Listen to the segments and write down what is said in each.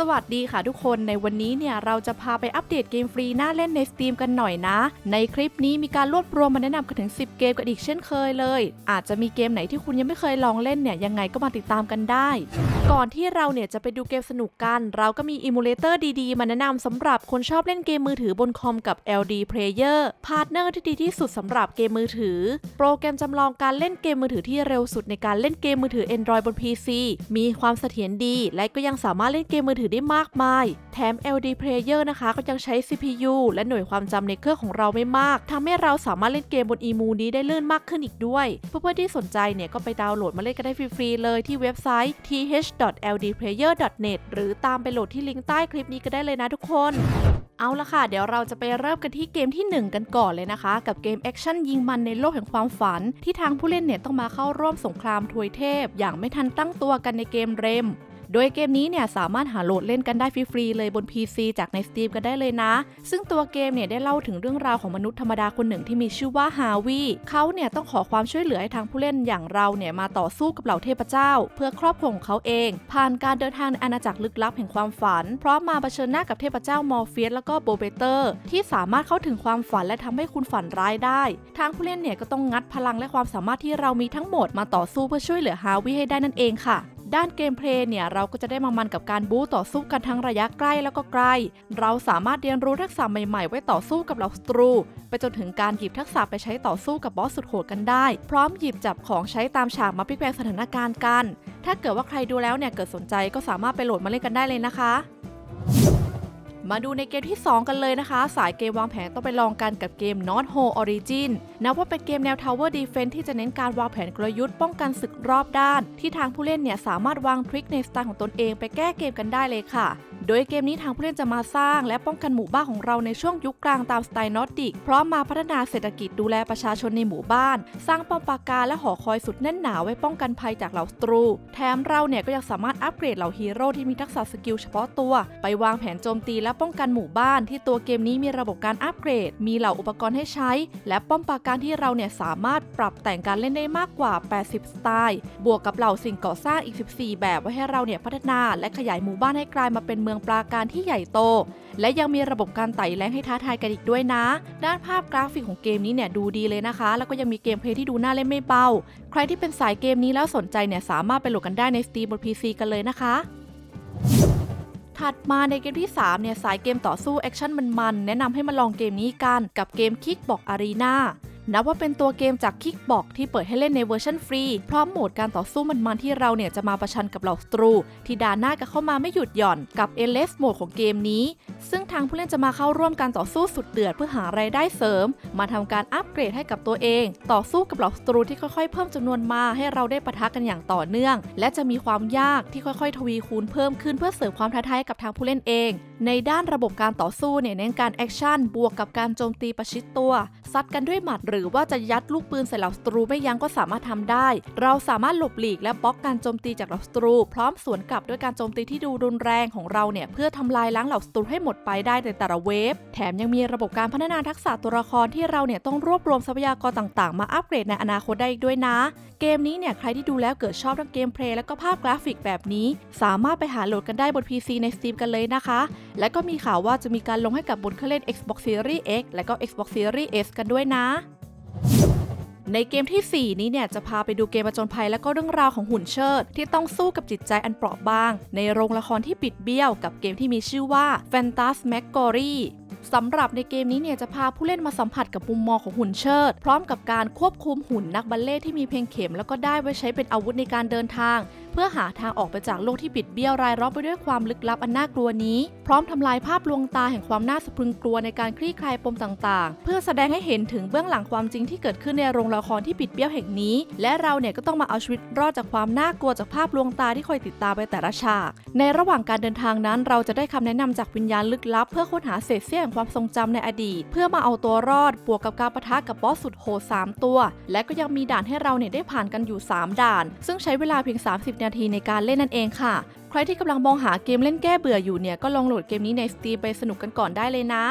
สวัสดีค่ะทุกคนในวันนี้เนี่ยเราจะพาไปอัปเดตเกมฟรีน่าเล่นใน Steam กันหน่อยนะ ในคลิปนี้มีการรวบรวมมาแนะนำกันถึง 10 เกมกันอีกเช่นเคยเลย อาจจะมีเกมไหนที่คุณยังไม่เคยลองเล่นเนี่ยยังไงก็มาติดตามกันได้ ก่อนที่เราเนี่ยจะไปดูเกมสนุกกัน เราก็มีอิมูเลเตอร์ดีๆ มาแนะนำสำหรับคนชอบเล่นเกมมือถือบนคอมกับ LD Player พาร์ทเนอร์ที่ดีที่สุดสำหรับเกมมือถือ โปรแกรมจำลองการเล่นเกมมือถือที่เร็วสุดในการเล่นเกมมือถือ Android บน PC มีความเสถียรดี และก็ยังสามารถเล่นเกมมือถือได้มากมาย แถม LD Player นะคะก็ยังใช้ CPU และหน่วยความจำในเครื่องของเราไม่มาก ทำให้เราสามารถเล่นเกมบนอีมูนี้ได้ลื่นมากขึ้นอีกด้วยเพื่อนๆที่สนใจเนี่ยก็ไปดาวน์โหลดมาเล่นกันได้ฟรีๆเลยที่เว็บไซต์ th.ldplayer.net หรือตามไปโหลดที่ลิงก์ใต้คลิปนี้ก็ได้เลยนะทุกคนเอาละค่ะ เดี๋ยวเราจะไปเริ่มกันที่เกมที่ 1 กันก่อนเลยนะคะ กับเกมแอคชั่นยิงมันในโลกแห่งความฝัน ที่ทางผู้เล่นเนี่ยต้องมาเข้าร่วมสงครามทวยเทพ อย่างไม่ทันตั้งตัวกันในเกมเรม โดยเกมนี้เนี่ยสามารถหาโหลดเล่นกันได้ฟรีๆเลยบน PC จากใน Steam กันได้เลยนะ ซึ่งตัวเกมเนี่ยได้เล่าถึงเรื่องราวของมนุษย์ธรรมดาคนหนึ่งที่มีชื่อว่าฮาวีเขาเนี่ยต้องขอความช่วยเหลือให้ทางผู้เล่นอย่างเราเนี่ยมาต่อสู้กับเหล่าเทพเจ้า เพื่อครอบครัวของเขาเอง ผ่านการเดินทางในอาณาจักรลึกลับแห่งความฝัน พร้อมมาเผชิญหน้ากับเทพเจ้ามอร์เฟียสแล้วก็โบเบเตอร์ ที่สามารถเข้าถึงความฝันและทำให้คุณฝันร้ายได้ ทางผู้เล่นเนี่ยก็ต้องงัดพลังและความสามารถที่เรามีทั้งหมดมาต่อสู้เพื่อช่วยเหลือฮาวีให้ได้นั่นเองค่ะ ด้านเกมเพลย์เนี่ยเราก็จะได้มามันกับการบู๊ต่อสู้กันทั้งระยะใกล้แล้วก็ไกล เราสามารถเรียนรู้ทักษะใหม่ๆ ไว้ต่อสู้กับเหล่าศัตรู ไปจนถึงการหยิบทักษะไปใช้ต่อสู้กับบอสสุดโหดกันได้ พร้อมหยิบจับของใช้ตามฉากมาพลิกแปลงสถานการณ์กัน ถ้าเกิดว่าใครดูแล้วเนี่ยเกิดสนใจก็สามารถไปโหลดมาเล่นกันได้เลยนะคะ มาดูในเกมที่ 2 กันเลยนะคะ สายเกมวางแผนต้องไปลองกันกับเกม Not Hole Origin นับว่าเป็นเกมแนว Tower Defense ที่จะเน้นการวางแผนกลยุทธ์ป้องกันศึกรอบด้าน ที่ทางผู้เล่นเนี่ยสามารถวางทริคในสไตล์ของตนเองไปแก้เกมกันได้เลยค่ะ โดยเกมนี้ทางผู้เล่นจะมาสร้างและป้องกันหมู่บ้านของเราในช่วงยุคกลางตามสไตล์นอร์ดิกพร้อมมาพัฒนาเศรษฐกิจดูแลประชาชนในหมู่บ้าน สร้างป้อมปราการและหอคอยสุดแน่นหนาไว้ป้องกันภัยจากเหล่าศัตรู แถมเราเนี่ยก็ยังสามารถอัปเกรดเหล่าฮีโร่ที่มีทักษะสกิลเฉพาะตัว ไปวางแผนโจมตีและป้องกันหมู่บ้านที่ตัวเกมนี้มีระบบการอัปเกรด มีเหล่าอุปกรณ์ให้ใช้ และป้อมปราการที่เราเนี่ยสามารถปรับแต่งการเล่นได้มากกว่า 80 สไตล์ บวกกับเหล่าสิ่งก่อสร้างอีก 14 แบบไว้ให้เราเนี่ยพัฒนา และขยายหมู่บ้านให้กลายมาเป็นเมืองปราการที่ใหญ่โต และยังมีระบบการไต่แรงให้ท้าทายกันอีกด้วยนะ ด้านภาพกราฟิกของเกมนี้เนี่ยดูดีเลยนะคะ แล้วก็ยังมีเกมเพลย์ที่ดูน่าเล่นไม่เบา ใครที่เป็นสายเกมนี้แล้วสนใจเนี่ยสามารถไปโหลดกันได้ใน Steam บน PC กันเลยนะคะถัดมาในเกมที่ 3 เนี่ย สายเกมต่อสู้แอคชั่นมันๆ แนะนำให้มาลองเกมนี้กันกับเกม Kickbox Arena นั นับว่าเป็นตัวเกมจาก Kickbox ที่เปิดให้เล่นในเวอร์ชันฟรี พร้อมโหมดการต่อสู้มันๆที่เราเนี่ยจะมาประชันกับเหล่าศัตรู ที่ด่านหน้ากันเข้ามาไม่หยุดหย่อนกับ e l e s โหมดของเกมนี้ ซึ่งทางผู้เล่นจะมาเข้าร่วมการต่อสู้สุดเดือดเพื่อหารายได้เสริม มาทำการอัปเกรดให้กับตัวเอง ต่อสู้กับเหล่าศัตรูที่ค่อยๆ เพิ่มจำนวนมาให้เราได้ปะทะกันอย่างต่อเนื่อง และจะมีความยากที่ค่อยๆ ทวีคูณเพิ่มขึ้นเพื่อเสริมความท้าทายกับทางผู้เล่นเอง ในด้านระบบการต่อสู้เนี่ยเน้นการแอคชั่นบวกกับการโจมตีประชิดตัวซัดกันด้วยหมัดหรืือว่าจะยัดลูกปืนใส่เหล่าศัตรูไม่ยั้งก็สามารถทำได้ เราสามารถหลบหลีกและบล็อกการโจมตีจากเหล่าศัตรู พร้อมสวนกลับด้วยการโจมตีที่ดูรุนแรงของเราเนี่ยเพื่อทำลายล้างเหล่าศัตรูให้หมดไปได้ในแต่ละเวฟ แถมยังมีระบบการพัฒนาทักษะตัวละครที่เราเนี่ยต้องรวบรวมทรัพยากรต่างๆ มาอัปเกรดในอนาคตได้อีกด้วยนะ เกมนี้เนี่ยใครที่ดูแล้วเกิดชอบทั้งเกมเพลย์และก็ภาพกราฟิกแบบนี้ สามารถไปหาโหลดกันได้บน PC ใน Steam กันเลยนะคะ และก็มีข่าวว่าจะมีการลงให้กับบนเครื่องเล่น Xbox Series X และก็ Xbox Series S กันด้วยนะ ในเกมที่ 4 นี้เนี่ยจะพาไปดูเกมประจนภัยและก็เรื่องราวของหุ่นเชิด ที่ต้องสู้กับจิตใจอันเปราะบาง ในโรงละครที่ปิดเบี้ยวกับเกมที่มีชื่อว่า f a n t a s m a g o r y สำหรับในเกมนี้เนี่ยจะพาผู้เล่นมาสัมผัสกับมุมมองของหุ่นเชิด พร้อมกับการควบคุมหุ่นนักบัลเล่ที่มีเพียงเข็มแล้วก็ได้ไว้ใช้เป็นอาวุธในการเดินทาง พื่อหาทางออกไปจากโลกที่ปิดเบี้ยวรายล้อมไปด้วยความลึกลับอันน่ากลัวนี้ พร้อมทำลายภาพลวงตาแห่งความน่าสะพรึงกลัวในการคลี่คลายปมต่างๆ เพื่อแสดงให้เห็นถึงเบื้องหลังความจริงที่เกิดขึ้นในโรงละครที่ปิดเบี้ยวแห่งนี้ และเราเนี่ยก็ต้องมาเอาชีวิตรอดจากความน่ากลัวจากภาพลวงตาที่คอยติดตามไปแต่ละฉาก ในระหว่างการเดินทางนั้น เราจะได้คำแนะนำจากวิญญาณลึกลับ เพื่อค้นหาเศษเสี้ยงความทรงจำในอดีต เพื่อมาเอาตัวรอดบวกกับการปะทะกับบอสสุดโหด3ตัว และก็ยังมีด่านให้เราเนี่ยได้ผ่านกันอยู่ 3 ด่าน ซึ่งใช้เวลาเพียง 30นาทีในการเล่นนั่นเองค่ะ ใครที่กำลังมองหาเกมเล่นแก้เบื่ออยู่เนี่ยก็ลองโหลดเกมนี้ใน Steam ไปสนุกกันก่อนได้เลยนะ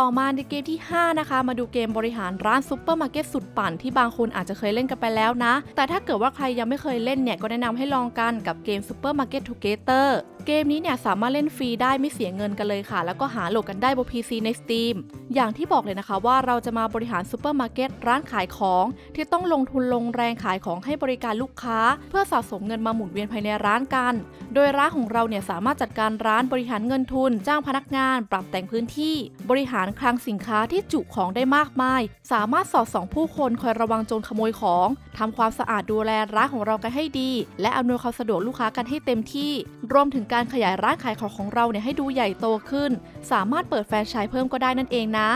ต่อมาในเกมที่ 5 นะคะ มาดูเกมบริหารร้านซูเปอร์มาร์เก็ตสุดปั่นที่บางคนอาจจะเคยเล่นกันไปแล้วนะ แต่ถ้าเกิดว่าใครยังไม่เคยเล่นเนี่ย ก็แนะนำให้ลองกันกับเกม Super Market Together เกมนี้เนี่ยสามารถเล่นฟรีได้ไม่เสียเงินกันเลยค่ะ แล้วก็หาโหลดกันได้บน PC ใน Steam อย่างที่บอกเลยนะคะว่าเราจะมาบริหารซูเปอร์มาร์เก็ตร้านขายของ ที่ต้องลงทุนลงแรงขายของให้บริการลูกค้า เพื่อสะสมเงินมาหมุนเวียนภายในร้านกัน โดยร้านของเราเนี่ยสามารถจัดการร้านบริหารเงินทุน จ้างพนักงาน ปรับแต่งพื้นที่ บริหารารคลังสินค้าที่จุของได้มากมาย สามารถสอดส่องผู้คนคอยระวังโจรขโมยของทำความสะอาดดูแลร้านของเรากันให้ดี และอำนวยความสะดวกลูกค้ากันให้เต็มที่ รวมถึงการขยายร้านขายของของเราเนี่ยให้ดูใหญ่โตขึ้น สามารถเปิดแฟรนไชส์เพิ่มก็ได้นั่นเองนะ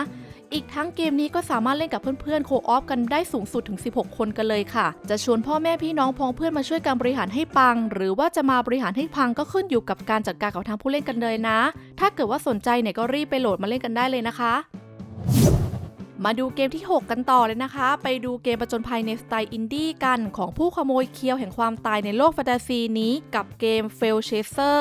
อีกทั้งเกมนี้ก็สามารถเล่นกับเพื่อนๆโคออฟกันได้สูงสุดถึง 16 คนกันเลยค่ะ จะชวนพ่อแม่พี่น้องพ้องเพื่อนมาช่วยการบริหารให้ปัง หรือว่าจะมาบริหารให้พังก็ขึ้นอยู่กับการจัดการกับทางผู้เล่นกันเลยนะ ถ้าเกิดว่าสนใจเนี่ยก็รีบไปโหลดมาเล่นกันได้เลยนะคะมาดูเกมที่ 6 กันต่อเลยนะคะ ไปดูเกมประจนภัยในสไตล์อินดี้กัน ของผู้ขโมยเคียวแห่งความตายในโลกแฟนตาซีนี้ กับเกม f a i l Chaser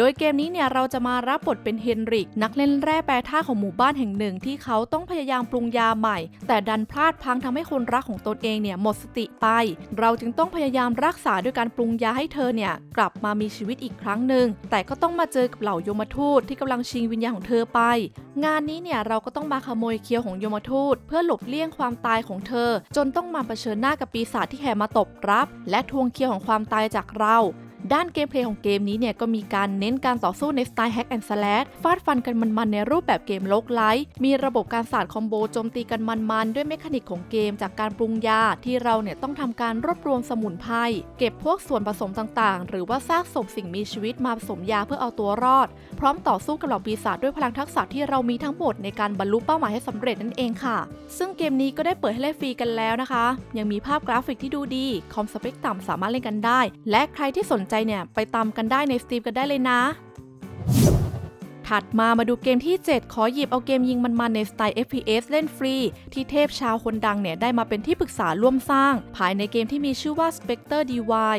โดยเกมนี้เนี่ยเราจะมารับบทเป็นเฮนริก นักเล่นแร่แปรธาตุของหมู่บ้านแห่งหนึ่ง ที่เขาต้องพยายามปรุงยาใหม่ แต่ดันพลาดพังทำให้คนรักของตนเองเนี่ยหมดสติไป เราจึงต้องพยายามรักษาด้วยการปรุงยาให้เธอเนี่ยกลับมามีชีวิตอีกครั้งหนึ่งแต่ก็ต้องมาเจอกับเหล่ายมทูตที่กำลังชิงวิญญาณของเธอไป งานนี้เนี่ยเราก็ต้องมาขโมยเคียวของยมทูต เพื่อหลบเลี่ยงความตายของเธอ จนต้องมาเผชิญหน้ากับปีศาจที่แห่มาตบรับ และทวงเคียวของความตายจากเรา ด้านเกมเพลย์ของเกมนี้เนี่ยก็มีการเน้นการต่อสู้ในสไตล์แฮกแอนด์สแลชฟาดฟันกันมันๆในรูปแบบเกมโลกไลท์มีระบบการศาสตร์คอมโบโจมตีกันมันๆ ด้วยเมคานิกของเกมจากการปรุงยาที่เราเนี่ยต้องทำการรวบรวมสมุนไพรเก็บพวกส่วนผสมต่างๆ หรือว่าซากศพสิ่งมีชีวิตมาผสมยาเพื่อเอาตัวรอด พร้อมต่อสู้กับเหล่าปีศาจด้วยพลังทักษะที่เรามีทั้งหมดในการบรรลุเป้าหมายให้สำเร็จนั่นเองค่ะ ซึ่งเกมนี้ก็ได้เปิดให้เล่นฟรีกันแล้วนะคะ ยังมีภาพกราฟิกที่ดูดีคอมสเปคต่ำสามารถเล่นกันได้ และใครที่สนใจเนี่ยไปตามกันได้ในสตรีมกันได้เลยนะ ถัดมามาดูเกมที่ 7 ขอหยิบเอาเกมยิงมันๆในสไตล์ FPS เล่นฟรี ที่เทพชาวคนดังเนี่ยได้มาเป็นที่ปรึกษาร่วมสร้าง ภายในเกมที่มีชื่อว่า Spectre DY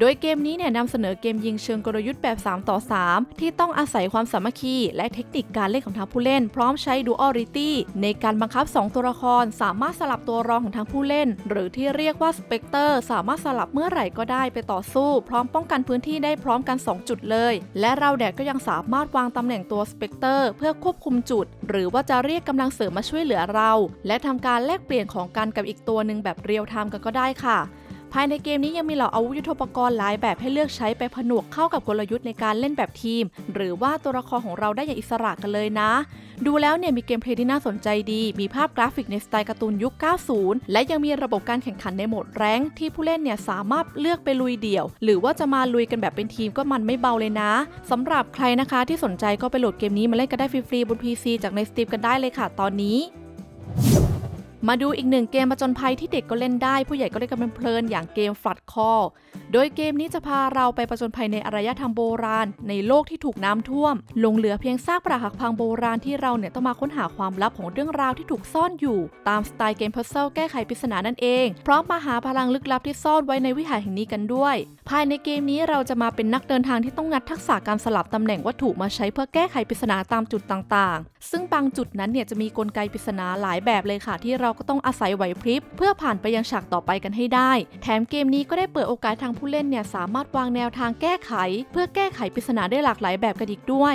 โดยเกมนี้เนี่ยนำเสนอเกมยิงเชิงกลยุทธ์แบบ 3 ต่อ 3 ที่ต้องอาศัยความสามัคคี และเทคนิคการเล่นของทางผู้เล่น พร้อมใช้ Duality ในการบังคับ 2 ตัวละคร สามารถสลับตัวรองของทางผู้เล่น หรือที่เรียกว่า Spectre สามารถสลับเมื่อไหร่ก็ได้ไปต่อสู้ พร้อมป้องกันพื้นที่ได้พร้อมกัน 2 จุดเลย และเราแดดก็ยังสามารถวางตำแหน่งตัว Spectre เพื่อควบคุมจุด หรือว่าจะเรียกกำลังเสริมมาช่วยเหลือเรา และทำการแลกเปลี่ยนของกันกับอีกตัวหนึ่งแบบเรียลไทม์กันก็ได้ค่ะ ภายในเกมนี้ยังมีเหล่าอาวุธยุทโธปกรณ์หลายแบบให้เลือกใช้ไปผนวกเข้ากับกลยุทธ์ในการเล่นแบบทีม หรือว่าตัวละครของเราได้อย่างอิสระกันเลยนะ ดูแล้วเนี่ยมีเกมเพลย์ที่น่าสนใจดี มีภาพกราฟิกในสไตล์การ์ตูนยุค 90 และยังมีระบบการแข่งขันในโหมดแรงที่ผู้เล่นเนี่ยสามารถเลือกไปลุยเดี่ยว หรือว่าจะมาลุยกันแบบเป็นทีมก็มันไม่เบาเลยนะสำหรับใครนะคะที่สนใจก็ไปโหลดเกมนี้มาเล่นกันได้ฟรีๆบน PC จากใน Steam กันได้เลยค่ะตอนนี้ มาดูอีกหนึ่งเกมประจนภัยที่เด็กก็เล่นได้ ผู้ใหญ่ก็เล่นกันเป็นเพลินอย่างเกม Flood Call โดยเกมนี้จะพาเราไปประจนภัยในอารยธรรมโบราณ ในโลกที่ถูกน้ำท่วมหลงเหลือเพียงซากปรักหักพังโบราณที่เราเนี่ยต้องมาค้นหาความลับของเรื่องราวที่ถูกซ่อนอยู่ ตามสไตล์เกมพัซเซิลแก้ไขปริศนานั่นเอง พร้อมมาหาพลังลึกลับที่ซ่อนไว้ในวิหารแห่งนี้กันด้วย ภายในเกมนี้เราจะมาเป็นนักเดินทางที่ต้องงัดทักษะการสลับตำแหน่งวัตถุมาใช้เพื่อแก้ไขปริศนาตามจุดต่างๆ ซึ่งบางจุดนั้นเนี่ยจะมีกลไกปริศนาหลายแบบเลยค่ะที่เราก็ต้องอาศัยไหวพริบเพื่อผ่านไปยังฉากต่อไปกันให้ได้ แถมเกมนี้ก็ได้เปิดโอกาสทางผู้เล่นเนี่ยสามารถวางแนวทางแก้ไข เพื่อแก้ไขปริศนาได้หลากหลายแบบกันอีกด้วย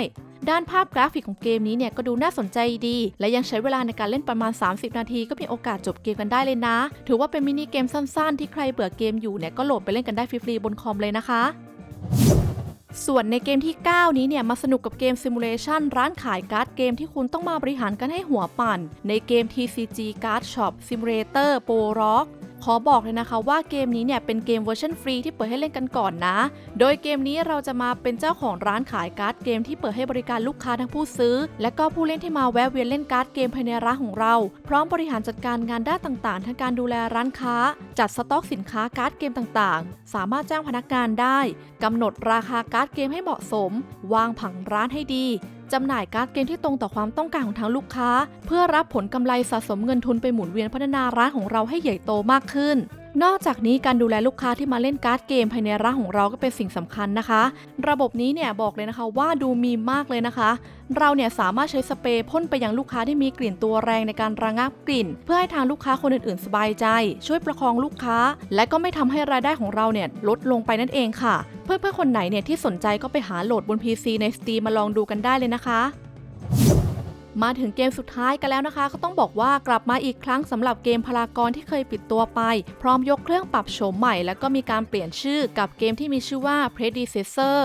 ด้านภาพกราฟิกของเกมนี้เนี่ยก็ดูน่าสนใจดี และยังใช้เวลาในการเล่นประมาณ 30 นาทีก็มีโอกาสจบเกมกันได้เลยนะ ถือว่าเป็นมินิเกมสั้นๆ ที่ใครเบื่อเกมอยู่เนี่ยก็โหลดไปเล่นกันได้ฟรีๆบนคอมเลยนะคะ ส่วนในเกมที่ 9 นี้เนี่ยมาสนุกกับเกมซิมูเลชันร้านขายการ์ดเกมที่คุณต้องมาบริหารกันให้หัวปั่น ในเกม TCG Card Shop Simulator Pro Rock ขอบอกเลยนะคะว่าเกมนี้เนี่ยเป็นเกมเวอร์ชันฟรีที่เปิดให้เล่นกันก่อนนะ โดยเกมนี้เราจะมาเป็นเจ้าของร้านขายการ์ดเกมที่เปิดให้บริการลูกค้าทั้งผู้ซื้อ และก็ผู้เล่นที่มาแวะเวียนเล่นการ์ดเกมภายในร้านของเรา พร้อมบริหารจัดการงานด้านต่างๆ ทั้งการดูแลร้านค้า จัดสต็อกสินค้าการ์ดเกมต่างๆ สามารถจ้างพนักงานได้กำหนดราคาการ์ดเกมให้เหมาะสม วางผังร้านให้ดี จำหน่ายการ์ดเกมที่ตรงต่อความต้องการของทางลูกค้า เพื่อรับผลกำไรสะสมเงินทุนไปหมุนเวียนพัฒนาร้านของเราให้ใหญ่โตมากขึ้น นอกจากนี้การดูแลลูกค้าที่มาเล่นการ์ดเกมภายในร้านของเราก็เป็นสิ่งสำคัญนะคะ ระบบนี้เนี่ยบอกเลยนะคะว่าดูมีมากเลยนะคะ เราเนี่ยสามารถใช้สเปรย์พ่นไปยังลูกค้าที่มีกลิ่นตัวแรงในการระงับกลิ่น เพื่อให้ทางลูกค้าคนอื่นๆ สบายใจ ช่วยประคองลูกค้า และก็ไม่ทำให้รายได้ของเราเนี่ยลดลงไปนั่นเองค่ะ เพื่อนๆคนไหนเนี่ยที่สนใจก็ไปหาโหลดบน PC ใน Steam มาลองดูกันได้เลยนะคะ มาถึงเกมสุดท้ายกันแล้วนะคะ ก็ต้องบอกว่ากลับมาอีกครั้งสำหรับเกมพลากรที่เคยปิดตัวไป พร้อมยกเครื่องปรับโฉมใหม่ แล้วก็มีการเปลี่ยนชื่อกับเกมที่มีชื่อว่า Predecessor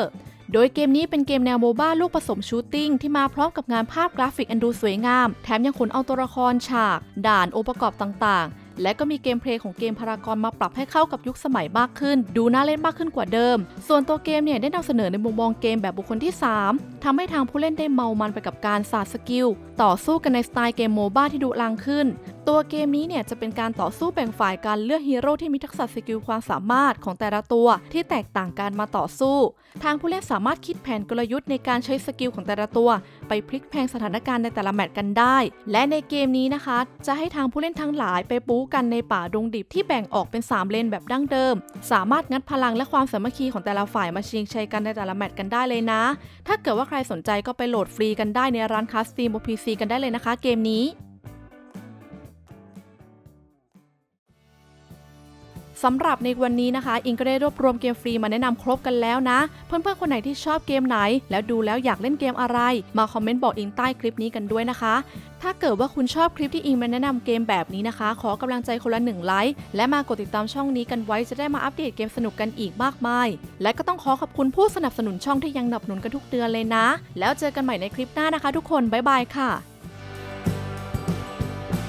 โดยเกมนี้เป็นเกมแนวโมบ้าลูกผสมชูตติ้งที่มาพร้อมกับงานภาพกราฟิกอันดูสวยงาม แถมยังขนเอาตัวละครฉาก ด่านองค์ประกอบต่างๆ และก็มีเกมเพลย์ของเกมพารากอนมาปรับให้เข้ากับยุคสมัยมากขึ้น ดูน่าเล่นมากขึ้นกว่าเดิม ส่วนตัวเกมเนี่ยได้นำเสนอในมุมมองเกมแบบบุคคลที่ 3ทำให้ทางผู้เล่นได้เมามันไปกับการสาดสกิล ต่อสู้กันในสไตล์เกมโมบ้าที่ดุลังขึ้น ตัวเกมนี้เนี่ยจะเป็นการต่อสู้แบ่งฝ่ายการเลือกฮีโร่ที่มีทักษะสกิลความสามารถของแต่ละตัวที่แตกต่างกันมาต่อสู้ ทางผู้เล่นสามารถคิดแผนกลยุทธ์ในการใช้สกิลของแต่ละตัว ไปพลิกแพงสถานการณ์ในแต่ละแมตช์กันได้ และในเกมนี้นะคะ จะให้ทางผู้เล่นทั้งหลายไปปู๊กันในป่าดงดิบที่แบ่งออกเป็น 3 เลนแบบดั้งเดิม สามารถงัดพลังและความสามัคคีของแต่ละฝ่ายมาชิงชัยกันในแต่ละแมตช์กันได้เลยนะ ถ้าเกิดว่าใครสนใจก็ไปโหลดฟรีกันได้ในร้านคาสตีมบนพีซีกันได้เลยนะคะ เกมนี้ สำหรับในวันนี้นะคะ อิงก็ได้รวบรวมเกมฟรีมาแนะนำครบกันแล้วนะ เพื่อนๆคนไหนที่ชอบเกมไหน แล้วดูแล้วอยากเล่นเกมอะไร มาคอมเมนต์บอกอิงใต้คลิปนี้กันด้วยนะคะ ถ้าเกิดว่าคุณชอบคลิปที่อิงมาแนะนำเกมแบบนี้นะคะ ขอกำลังใจคนละหนึ่งไลค์ และมากดติดตามช่องนี้กันไว้จะได้มาอัปเดตเกมสนุกกันอีกมากมาย และก็ต้องขอขอบคุณผู้สนับสนุนช่องที่ยังหนับหนุนกันทุกเดือนเลยนะ แล้วเจอกันใหม่ในคลิปหน้านะคะ ทุกคนบ๊ายบายค่ะ